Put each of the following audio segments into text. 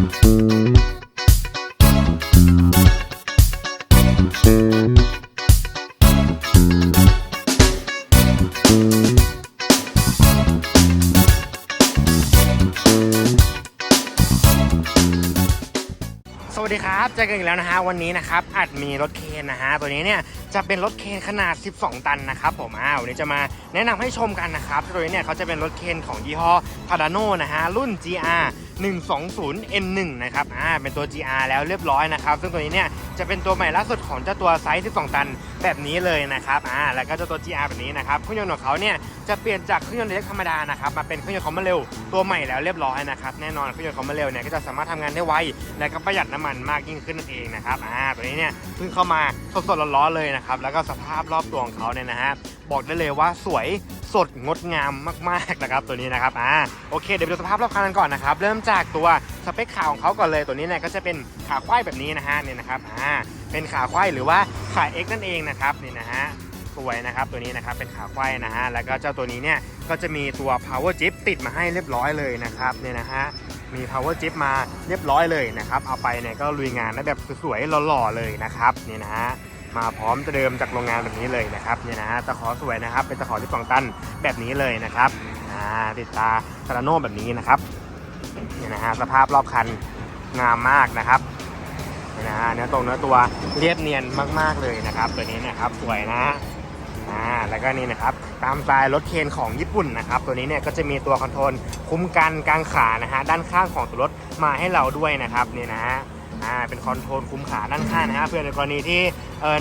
สวัสดีครับเจอกันอีกแล้วนะฮะวันนี้นะครับอาจมีรถเคนนะฮะตัวนี้เนี่ย จะเป็นรถเคนขนาด 12 ตันนะครับผมอ่าวนี้จะมาแนะนำให้ชมกันนะครับตัวนี้เนี่ยเขาจะเป็นรถเคนของยี่ห้อ p a d a n o นะฮะรุ่น GR 120 N1 นะครับอ่าเป็นตัว GR แล้วเรียบร้อยนะครับ ซึ่งตัวนี้เนี่ยจะเป็นตัวใหม่ล่าสุดของเจ้าตัวไซส์ 12 ตันแบบนี้เลยนะครับอ่าแล้วก็เจ้าตัว GR แบบนี้นะครับเครื่องยนต์ของเขาเนี่ยจะเปลี่ยนจากเครื่องยนต์เล็กธรรมดานะครับมาเป็นเครื่องยนต์คอมมาเร็วตัวใหม่แล้วเรียบร้อยนะครับแน่นอนเครื่องยนต์คอมมาเร็วเนี่ยก็จะสามารถทำงานได้ไวและก็ประหยัดน้ำมันมากยิ่งขึ้นนั่นเองนะครับอ่าตัวนี้เนี่ยเพิ่งเข้ามาสดๆร้อนๆเลยนะครับแล้วก็สภาพรอบตัวของเขาเนี่ยนะฮะบอกได้เลยว่าสวยสดงดงามมากๆนะครับตัวนี้นะครับอ่าโอเคเดี๋ยวไปดูสภาพรอบคันกันก่อนนะครับเริ่มจากตัวสเปคขาของเขาก่อนเลยตัวนี้เนี่ยก็จะเป็นขาควายแบบนี้นะฮะเนี่ยนะครับอ่าเป็นขาควายหรือว่าขา X นั่นเองนะครับนี่นะฮะสวยนะครับตัวนี้นะครับเป็นขาควายนะฮะแล้วก็เจ้าตัวนี้เนี่ยก็จะมีตัว power chip ติดมาให้เรียบร้อยเลยนะครับเนี่ยนะฮะมี power chip มาเรียบร้อยเลยนะครับเอาไปเนี่ยก็ลุยงานได้แบบสวยๆหล่อๆเลยนะครับเนี่ยนะฮะ มาพร้อมจะเดิมจากโรงงานแบบนี้เลยนะครับเนี่ยนะฮะตะขอสวยนะครับ เป็นตะขอที่สองตันแบบนี้เลยนะครับอ่าติดตาคาราโน่แบบนี้นะครับเนี่ยนะฮะสภาพรอบคันงามมากนะครับเนี่ยนะฮะเนื้อตรงเนื้อตัวเรียบเนียนมากๆเลยนะครับ ตัวนี้นะครับสวยนะอ่าแล้วก็นี่นะครับตามสไตล์รถเคนของญี่ปุ่นนะครับตัวนี้เนี่ยก็จะมีตัวคอนโทรลคุ้มกันกลางขานะฮะด้านข้างของตัวรถมาให้เราด้วยนะครับนี่นะฮะอ่าเป็นคอนโทรลคุมขาด้านข้างนะฮะเพื่อในกรณีที่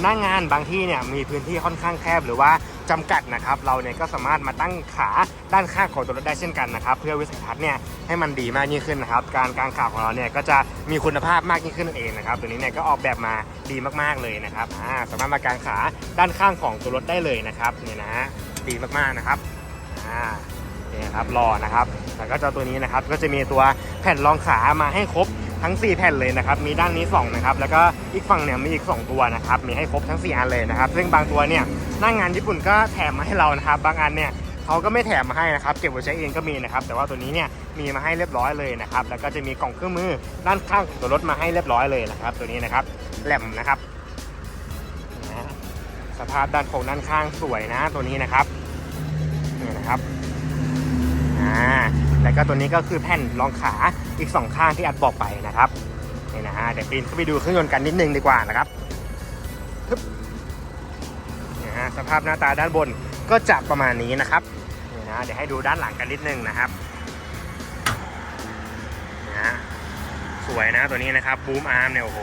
หน้างงานบางที่เนี่ยมีพื้นที่ค่อนข้างแคบหรือว่าจำกัดนะครับ เราเนี่ยก็สามารถมาตั้งขาด้านข้างของตัวรถได้เช่นกันนะครับ เพื่อวิสัยทัศน์เนี่ยให้มันดีมากยิ่งขึ้นนะครับ การกางขาของเราเนี่ยก็จะมีคุณภาพมากยิ่งขึ้นนั่นเองนะครับ ตัวนี้เนี่ยก็ออกแบบมาดีมากๆเลยนะครับาสามารถมากางขาด้านข้างของตัวรถได้เลยนะครับนี่นะฮะดีมากๆนะครับอ่านี่ครับรอนะครับแล้วก็เจ้าตัวนี้นะครับก็จะมีตัวแผ่นรองขามาให้ครบ ทั้ง 4 แผ่นเลยนะครับ มีด้านนี้2นะครับ แล้วก็อีกฝั่งเนี่ยมีอีก 2 ตัวนะครับ มีให้ครบทั้ง 4 อันเลยนะครับ ซึ่งบางตัวเนี่ยหน้างงานญี่ปุ่นก็แถมมาให้เรานะครับ บางอันเนี่ยเขาก็ไม่แถมมาให้นะครับ เก็บไว้ใช้เองก็มีนะครับ แต่ว่าตัวนี้เนี่ยมีมาให้เรียบร้อยเลยนะครับ แล้วก็จะมีกล่องเครื่องมือด้านข้างของตัวรถมาให้เรียบร้อยเลยนะครับ ตัวนี้นะครับ แหลมนะครับ สภาพด้านโครงด้านข้างสวยนะ ตัวนี้นะครับ นี่นะครับ อ่า แล้วก็ตัวนี้ก็คือแผ่นรองขาอีก 2 ข้างที่อัดบอกไปนะครับนี่นะฮะเดี๋ยวปีนเข้าไปดูเครื่องยนต์กันนิดนึงดีกว่านะครับฮึบนี่ฮะสภาพหน้าตาด้านบนก็จะประมาณนี้นะครับนี่นะเดี๋ยวให้ดูด้านหลังกันนิดนึงนะครับนี่ฮะสวยนะตัวนี้นะครับบูมอาร์มเนี่ยโอ้โห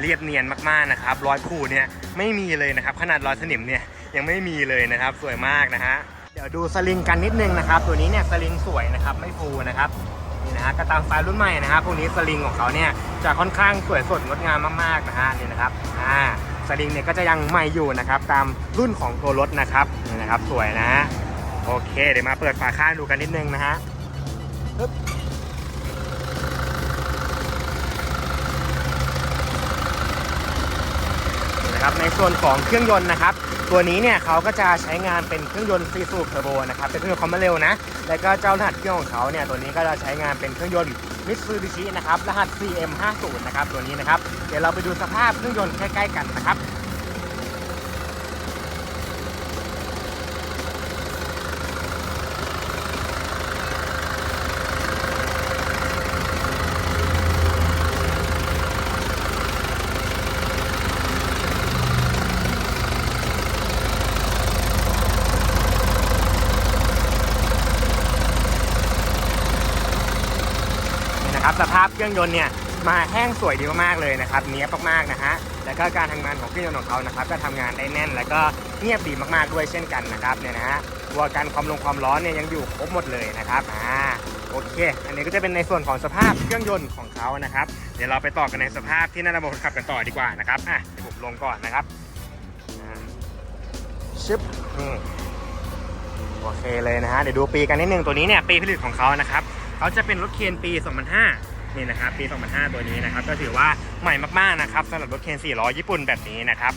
เรียบเนียนมากๆนะครับรอยขูดเนี่ยไม่มีเลยนะครับ ขนาดรอยสนิมเนี่ยยังไม่มีเลยนะครับ สวยมากนะฮะ เดี๋ยวดูสลิงกันนิดนึงนะครับ ตัวนี้เนี่ยสลิงสวยนะครับไม่ฟูนะครับนี่นะฮะกระตังสไฟรุ่นใหม่นะครับพวกนี้สลิงของเขาเนี่ยจะค่อนข้างสวยสดงดงามมากๆนะฮะนี่นะครับอ่าสลิงเนี่ยก็จะยังใหม่อยู่นะครับตามรุ่นของตัวรถนะครับนี่นะครับสวยนะฮะโอเค เดี๋ยวมาเปิดฝาข้างดูกันนิดนึงนะฮะปึ๊บ นะครับในส่วนของเครื่องยนต์นะครับ ตัวนี้เนี่ยเขาก็จะใช้งานเป็นเครื่องยนต์ซีซูเทอร์โบนะครับเป็นเครื่องยนต์ความเร็วนะแล้วก็เจ้ารหัสเครื่องของเขาเนี่ยตัวนี้ก็จะใช้งานเป็นเครื่องยนต์มิตซูบิชินะครับรหัส CM50 นะครับตัวนี้นะครับเดี๋ยวเราไปดูสภาพเครื่องยนต์ใกล้ๆกันนะครับ นะครับสภาพเครื่องยนต์เนี่ยมาแห้งสวยดีมากๆเลยนะครับเนี้ยมากๆนะฮะแล้วก็การทำงานของเครื่องยนต์ของเขานะครับก็ทำงานได้แน่น แล้วก็เงียบดีมากๆด้วยเช่นกันนะครับเนี่ยนะฮะตัวการความลงความร้อนเนี่ยยังอยู่ครบหมดเลยนะครับอ่าโอเค อันนี้ก็จะเป็นในส่วนของสภาพเครื่องยนต์ของเขานะครับ เดี๋ยวเราไปต่อกันในสภาพที่หน่าระบบขับกันต่อดีกว่านะครับอะเดี๋ยวผมลงก่อนนะครับชึบโอเคเลยนะฮะเดี๋ยวดูปีกันนิดนึงตัวนี้เนี่ยปีผลิตของเขานะครับ เขาจะเป็นรถเคนปี 2005 นี่นะครับ ปี 2005 ตัวนี้นะครับ ก็ถือว่าใหม่มากๆนะครับสำหรับรถเคน4ล้อญี่ปุ่นแบบนี้นะครับ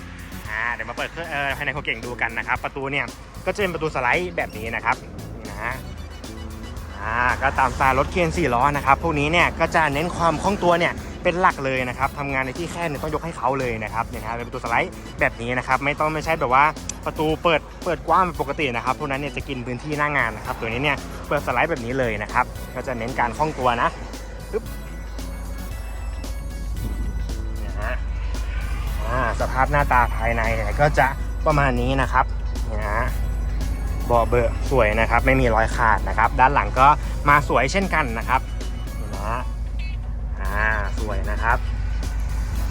อ่าเดี๋ยวมาเปิดเครื่องภายในโคเก่งดูกันนะครับ ประตูเนี่ยก็จะเป็นประตูสไลด์แบบนี้นะครับนี่นะอ่อ่าก็ตามสไตล์รถเคน4ล้อนะครับ พวกนี้เนี่ยก็จะเน้นความคล่องตัวเนี่ย เป็นหลักเลยนะครับทำงานในที่แคบเนี่ยต้องยกให้เขาเลยนะครับเนี่ยนะครับเป็นประตูสไลด์แบบนี้นะครับไม่ต้องไม่ใช่แบบว่าประตูเปิดเปิดกว้างเป็นปกตินะครับพวกนั้นเนี่ยจะกินพื้นที่หน้างานนะครับตัวนี้เนี่ยเปิดสไลด์แบบนี้เลยนะครับก็จะเน้นการคล่องตัวนะปึ๊บนี่ยฮะอ่าสภาพหน้าตาภายในเนี่ยก็จะประมาณนี้นะครับเนี่ยฮะบอเบอร์สวยนะครับ ไม่มีรอยขาดนะครับ ด้านหลังก็มาสวยเช่นกันนะครับ นะครับ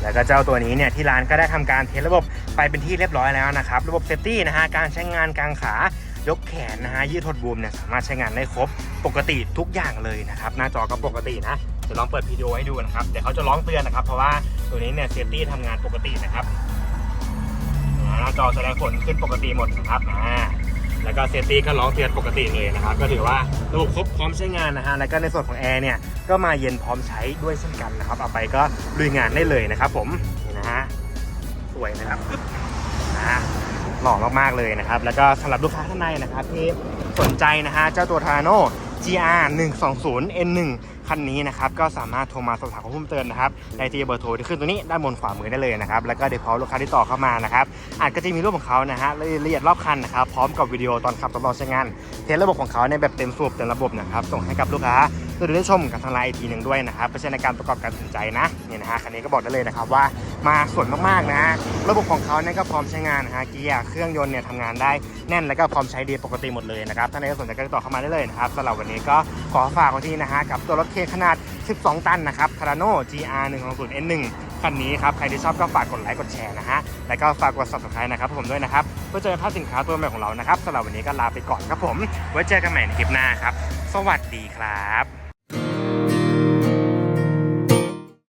แล้วก็เจ้าตัวนี้เนี่ยที่ร้านก็ได้ทำการเทสระบบไปเป็นที่เรียบร้อยแล้วนะครับ ระบบเซฟตี้นะฮะการใช้งานกลางขายกแขนนะฮะยืดหดบูมเนี่ยสามารถใช้งานได้ครบปกติทุกอย่างเลยนะครับ หน้าจอก็ปกตินะจะลองเปิดวิดีโอให้ดูนะครับเดี๋ยวเขาจะร้องเตือนนะครับ เพราะว่าตัวนี้เนี่ยเซฟตี้ทำงานปกตินะครับหน้าจอแสดงผลขึ้นปกติหมดนะครับอ่า แล้วก็เซฟตี้ก็ร้องเตือนปกติเลยนะครับ ก็ถือว่าระบบครบพร้อมใช้งานนะฮะ แล้วก็ในส่วนของแอร์เนี่ย ก็มาเย็นพร้อมใช้ด้วยเช่นกันนะครับ เอาไปก็ลุยงานได้เลยนะครับผม นี่นะฮะ สวยนะครับปึ๊บนะหล่อมากๆเลยนะครับ แล้วก็สำหรับลูกค้าท่านใดนะครับที่สนใจนะฮะ เจ้าตัวทาโน่ GR 120 N1 คันนี้นะครับก็สามารถโทรมาสอบถามข้อมูลเติมนะครับได้ที่เบอร์โทรที่ขึ้นตรงนี้ด้านบนขวามือได้เลยนะครับแล้วก็เดี๋ยวพอลูกค้าที่ต่อเข้ามานะครับอาจก็จะมีรูปของเขานะฮะรายละเอียดรอบคันนะครับพร้อมกับวิดีโอตอนขับทดลองใช้งาน เทสระบบของเขาในแบบเต็มสูบเต็มระบบนะครับส่งให้กับลูกค้า เพื่อได้ชมกับทางไลน์อีกทีหนึ่งด้วยนะครับไม่ใช่ในการประกอบการตัดสินใจนะเนี่ยนะฮะคันนี้ก็บอกได้เลยนะครับว่ามาสวยมากๆนะฮะระบบของเขาเนี่ยก็พร้อมใช้งานนะฮะเกียร์เครื่องยนต์เนี่ยทำงานได้แน่นแล้วก็พร้อมใช้ดีปกติหมดเลยนะครับถ้าในสนใจก็ติดต่อเข้ามาได้เลยนะครับสำหรับวันนี้ก็ขอฝากไว้ที่นะฮะกับตัวรถเคขนาด 12 ตันนะครับคาราโน่ GR 120 N1 คันนี้ครับใครที่ชอบก็ฝากกดไลค์กดแชร์นะฮะแล้วก็ฝากกด subscribe นะครับผมด้วยนะครับเพื่อเจอภาพสินค้าตัวใหม่ของเรานะครับสำหรับวันนี้ก็ลาไปก่อนครับผม ไว้เจอกันใหม่ในคลิปหน้าครับ สวัสดีครับ